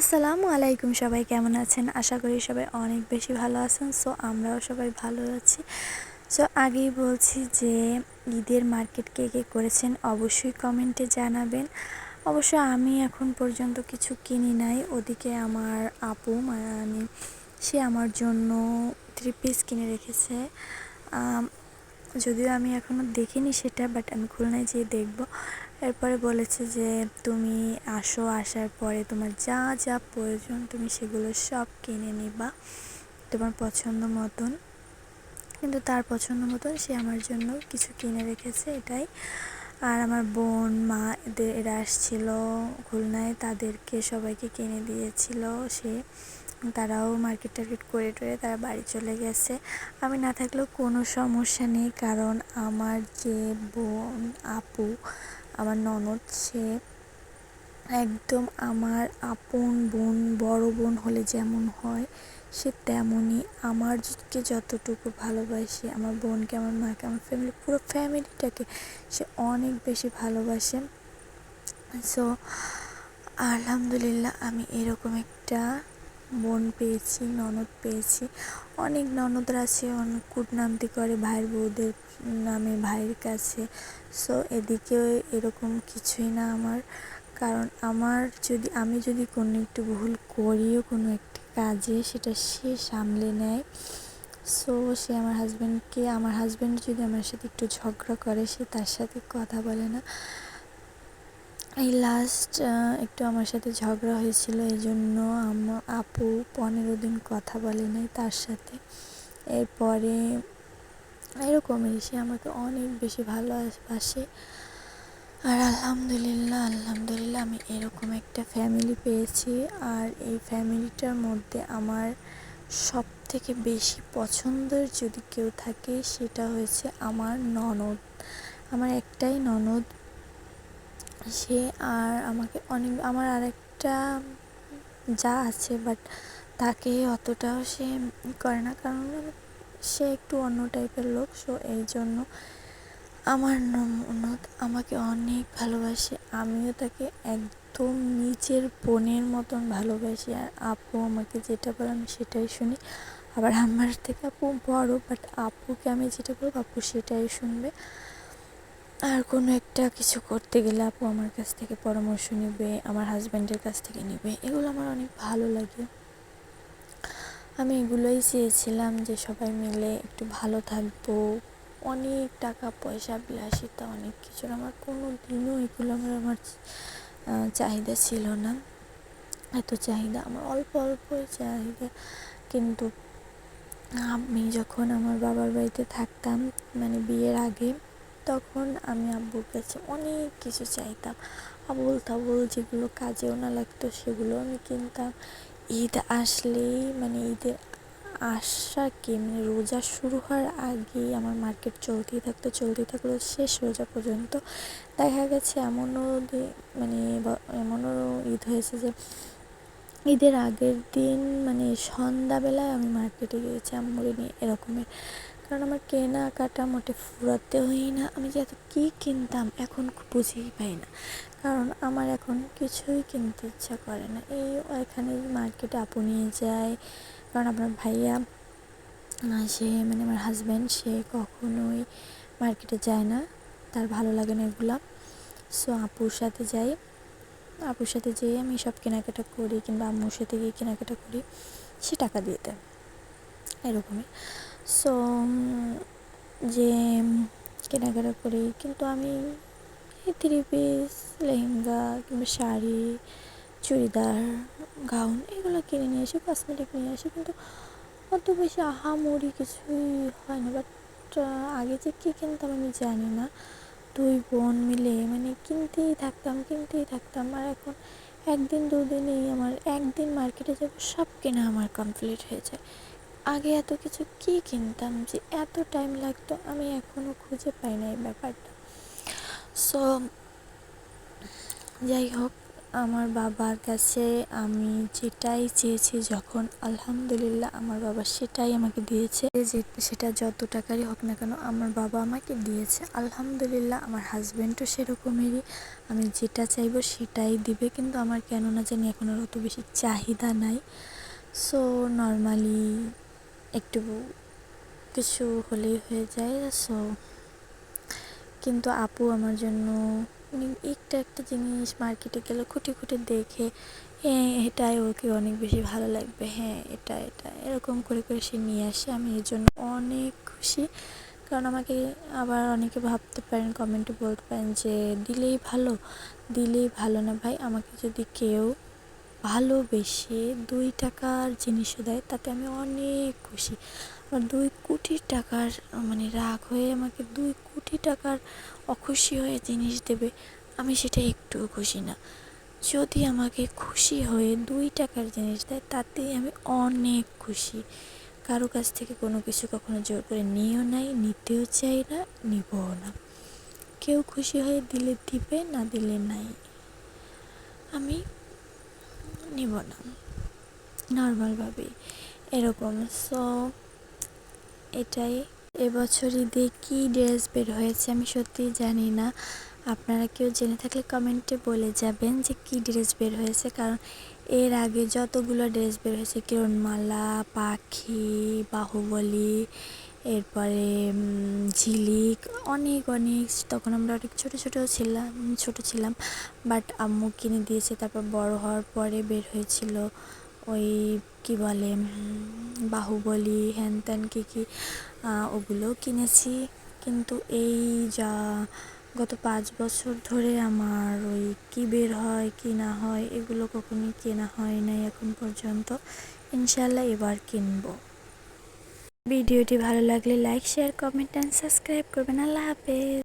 আসসালামু আলাইকুম সবাই, কেমন আছেন? আশা করি সবাই অনেক বেশি ভালো আছেন। সো আমরাও সবাই ভালো আছি। সো আগেই বলছি যে ঈদের মার্কেট কে কে করেছেন অবশ্যই কমেন্টে জানাবেন। অবশ্য আমি এখন পর্যন্ত কিছু কিনি নাই। ওদিকে আমার আপু মানে সে আমার জন্য থ্রি পিস কিনে রেখেছে। যদিও আমি এখনও দেখিনি সেটা বাট আমি খুলনায় যেয়ে দেখব। এরপরে বলেছে যে, তুমি আসো, আসার পরে তোমার যা যা প্রয়োজন, তুমি সেগুলো সব কিনে নিবা তোমার পছন্দ মতন। কিন্তু তার পছন্দ মতন সে আমার জন্য কিছু কিনে রেখেছে এটাই। আর আমার বোন, মা, এদের, এরা আসছিল খুলনায়, তাদেরকে সবাইকে কিনে দিয়েছিল সে। তারাও মার্কেট টার্কেট করে টরে তারা বাড়ি চলে গেছে। আমি না থাকলেও কোনো সমস্যা নেই, কারণ আমার যে বোন আপু, আমার ননদ, সে একদম আমার আপন বোন, বড় বোন হলে যেমন হয়, সে তেমনই আমারকে যতটুকু ভালোবাসে, আমার বোনকে, আমার মাকে, আমার ফ্যামিলি পুরো ফ্যামিলিটাকে সে অনেক বেশি ভালোবাসে। সো আলহামদুলিল্লাহ আমি এরকম একটা বোন পেয়েছি, ননদ পেয়েছি। অনেক ননদরা আছে, অনেক কুটনামতি করে ভাইয়ের বউদের নামে ভাইয়ের কাছে। সো এদিকেও এরকম কিছুই না আমার। কারণ আমার যদি, আমি যদি কোনো একটু ভুল করিও কোনো একটি কাজে, সেটা সে সামলে নেয়। সো সে আমার হাজব্যান্ডকে আমার হাজব্যান্ড যদি আমার সাথে একটু ঝগড়া করে, সে তার সাথে কথা বলে না। এই লাস্ট একটু আমার সাথে ঝগড়া হয়েছিল, এই জন্য আপু পনেরো দিন কথা বলে নাই তার সাথে। এরপরে এরকমই সে আমাকে অনেক বেশি ভালোবাসে। আর আলহামদুলিল্লাহ আলহামদুলিল্লাহ আমি এরকম একটা ফ্যামিলি পেয়েছি। আর এই ফ্যামিলিটার মধ্যে আমার সব থেকে বেশি পছন্দের যদি কেউ থাকে, সেটা হয়েছে আমার ননদ। আমার একটাই ননদ সে আর আমাকে অনেক, আমার আরেকটা যা আছে বাট তাকে অতটাও সে করে না, কারণ সে একটু অন্য টাইপের লোক সো এই জন্য আমার ননদ আমাকে অনেক ভালোবাসে। আমিও তাকে একদম নিজের বোনের মতন ভালোবাসি, আর আপু আমাকে যেটা বলে আমি সেটাই শুনি। আবার আমার থেকে আপু বড় বাট আপুকে আমি যেটা বলব, আপু সেটাই শুনবে। আর কোনো একটা কিছু করতে গেলে আপু আমার কাছ থেকে পরামর্শ নেবে, আমার হাজব্যান্ডের কাছ থেকে নেবে, এগুলো আমার অনেক ভালো লাগে। আমি এগুলোই চেয়েছিলাম যে সবাই মিলে একটু ভালো থাকব। অনেক টাকা পয়সা, বিলাসিতা, অনেক কিছুর আমার কোনো দিনও এগুলো আমার আমার চাহিদা ছিল না। এত চাহিদা, আমার অল্প অল্পই চাহিদা। কিন্তু আমি যখন আমার বাবার বাড়িতে থাকতাম মানে বিয়ের আগে তখন আমি আব্বুর কাছে অনেক কিছু চাইতাম। আবুল তাবুল যেগুলো কাজেও না লাগতো সেগুলো আমি কিনতাম। ঈদ আসলেই মানে ঈদের কি মানে রোজা শুরু হওয়ার আগেই আমার মার্কেট চলতেই থাকতো, চলতেই থাকল শেষ রোজা পর্যন্ত। দেখা গেছে এমনও মানে এমনও ঈদ হয়েছে যে, ঈদের আগের দিন মানে সন্ধ্যাবেলায় আমি মার্কেটে গিয়েছি, আম্মুরে নিয়ে এরকমের। কারণ আমার কেনাকাটা মোটে ফুরাতেই না। আমি যে এত কী কিনতাম এখন বুঝেই পাই না। কারণ আমার এখন কিছুই কিনতে ইচ্ছা করে না। এই এখানে মার্কেটে আপু নিয়ে যায়। কারণ আপনার ভাইয়া সে মানে আমার হাজব্যান্ড সে কখনোই মার্কেটে যায় না। তার ভালো লাগে না এগুলো। সো আপুর সাথে যাই। আপুর সাথে যেয়ে আমি সব কেনাকাটা করি কিংবা আম্মুর সাথে গিয়ে কেনাকাটা করি। সে টাকা দিয়ে দেয়। এরকমই। সো যে কেনাকাটা করি, কিন্তু আমি থ্রি পিস লেহেঙ্গা কিংবা শাড়ি, চুড়িদার, গাউন এগুলো কিনে নিয়ে আসি কসমেটিক নিয়ে আসি কিন্তু অত বেশি আহামরি কিছুই হয় না। বাট আগে যে কী কিনতাম আমি জানি না। দুই বোন মিলে মানে কিনতেই থাকতাম কিনতেই থাকতাম। আর এখন একদিন, দুদিনেই আমার, একদিন মার্কেটে যাব, সব কেনা আমার কমপ্লিট হয়ে যায়। আগে এত কিছু কী কিনতাম যে এত টাইম লাগতো, আমি এখনও খুঁজে পাই না এই ব্যাপারটা। সো যাই হোক, আমার বাবার কাছে আমি যেটাই চেয়েছি, যখন আলহামদুলিল্লাহ আমার বাবা সেটাই আমাকে দিয়েছে, যে সেটা যত টাকারই হোক না কেন আমার বাবা আমাকে দিয়েছে। আলহামদুলিল্লাহ আমার হাজব্যান্ডও সেরকমেরই, আমি যেটা চাইব সেটাই দিবে, কিন্তু আমার কেন না জানি এখন আর অত বেশি চাহিদা নাই। সো নর্মালি একটু কিছু হলেই হয়ে যায় সো কিন্তু আপু আমার জন্য একটা একটা জিনিস মার্কেটে গেলে খুঁটি খুঁটি দেখে হ্যাঁ এটাই ওকে অনেক বেশি ভালো লাগবে হ্যাঁ এটা এটা। এরকম করে করে সে নিয়ে আসে, আমি এর জন্য অনেক খুশি। কারণ আমাকে আবার অনেকে ভাবতে পারেন কমেন্টে বলতে পারেন যে, দিলেই ভালো দিলেই ভালো না ভাই, আমাকে যদি কেউ ভালোবেসে দুই টাকার জিনিসও দেয়, তাতে আমি অনেক খুশি। আমার দুই কোটি টাকার মানে রাগ হয়ে আমাকে দুই কোটি টাকার অখুশি হয়ে জিনিস দেবে, আমি সেটা একটুও খুশি না। যদি আমাকে খুশি হয়ে দুই টাকার জিনিস দেয় তাতেই আমি অনেক খুশি। কারও কাছ থেকে কোনো কিছু কখনো জোর করে নিয়েও নাই, নিতেও চাই না, নিবও না। কেউ খুশি হয়ে দিলে দিবে, না দিলে নাই। আমি নিব না। নর্মালভাবে এরকম। সো এটাই। এবছর ঈদে কী ড্রেস বের হয়েছে, আমি সত্যিই জানি না। আপনারা কেউ জেনে থাকলে কমেন্টে বলে যাবেন যে কী ড্রেস বের হয়েছে, কারণ এর আগে যতগুলো ড্রেস বের হয়েছে, কিরণমালা, পাখি, বাহুবলী এরপরে ঝিলিক, অনেক অনেক। তখন আমরা অনেক ছোটো ছোটো ছিলাম, ছোট ছিলাম। বাট আম্মু কিনে দিয়েছে, তারপর বড় হওয়ার পরে বের হয়েছিল ওই, কি বলে বাহুবলী হ্যান ত্যান কী কী ওগুলোও কিনেছি। কিন্তু এই যা গত পাঁচ বছর ধরে আমার ওই কী বের হয়, কী না হয়, এগুলো কখনোই কেনা হয় নাই এখন পর্যন্ত। ইনশাল্লাহ এবার কিনবো। ভিডিওটি ভালো লাগলে like share comment and subscribe করবেন। আল্লাহ হাফেজ।